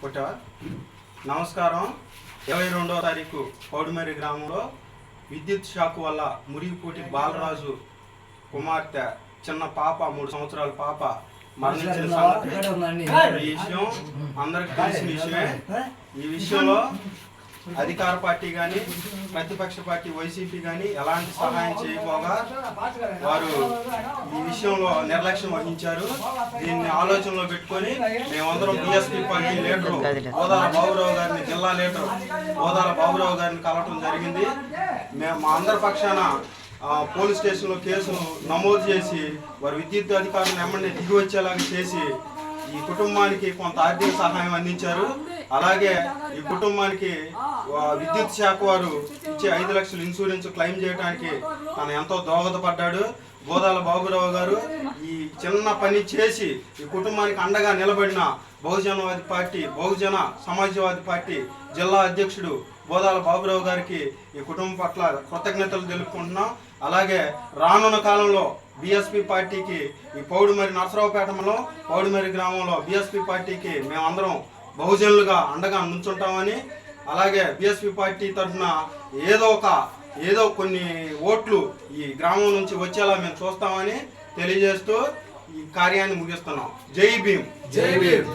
కొట్టావా? నమస్కారం. ఇరవై రెండవ తారీఖు పౌడిమేరి గ్రామంలో విద్యుత్ షాక్ వల్ల మురిగిపూటి బాలరాజు కుమార్తె చిన్న పాప మూడు సంవత్సరాల పాప మరణించిన సంగతి. ఈ విషయం అందరికి తెలిసిన విషయమే. ఈ విషయంలో అధికార పార్టీ కానీ ప్రతిపక్ష పార్టీ వైసీపీ కానీ ఎలాంటి సహాయం చేయకపోగా వారు ఈ విషయంలో నిర్లక్ష్యం వహించారు. దీన్ని ఆలోచనలో పెట్టుకొని మేమందరం BSP party leader Godala Baburao గారిని జిల్లా లీడరు గోదాల బాబురావు గారిని కలవటం జరిగింది. మేము మా అందరి పక్షాన పోలీస్ స్టేషన్లో కేసు నమోదు చేసి వారి విద్యుత్ అధికారులను ఎమ్మెల్యే దిగి వచ్చేలాగా చేసి ఈ కుటుంబానికి కొంత ఆర్థిక సహాయం అందించారు. అలాగే ఈ కుటుంబానికి విద్యుత్ శాఖ వారు ఇచ్చే ఐదు లక్షల ఇన్సూరెన్స్ క్లెయిమ్ చేయడానికి తను ఎంతో దోహదపడ్డాడు. గోదాల బాబురావు గారు ఈ చిన్న పని చేసి ఈ కుటుంబానికి అండగా నిలబడిన బహుజనవాది పార్టీ బహుజన సమాజ్వాది పార్టీ జిల్లా అధ్యక్షుడు గోదాల బాబురావు గారికి ఈ కుటుంబం పట్ల కృతజ్ఞతలు తెలుపుకుంటున్నాం. అలాగే రానున్న కాలంలో బీఎస్పీ పార్టీకి ఈ పౌడిమరి నరసరావుపేటలో పౌడిమరి గ్రామంలో బీఎస్పీ పార్టీకి మేమందరం బహుజనులుగా అండగా నుంచుంటామని అలాగే బీఎస్పీ పార్టీ తరఫున ఏదో ఒక ఏదో కొన్ని ఓట్లు ఈ గ్రామం నుంచి వచ్చేలా మేము చూస్తామని తెలియజేస్తూ ఈ కార్యాన్ని ముగిస్తున్నాం. జై భీమ్. జై భీమ్.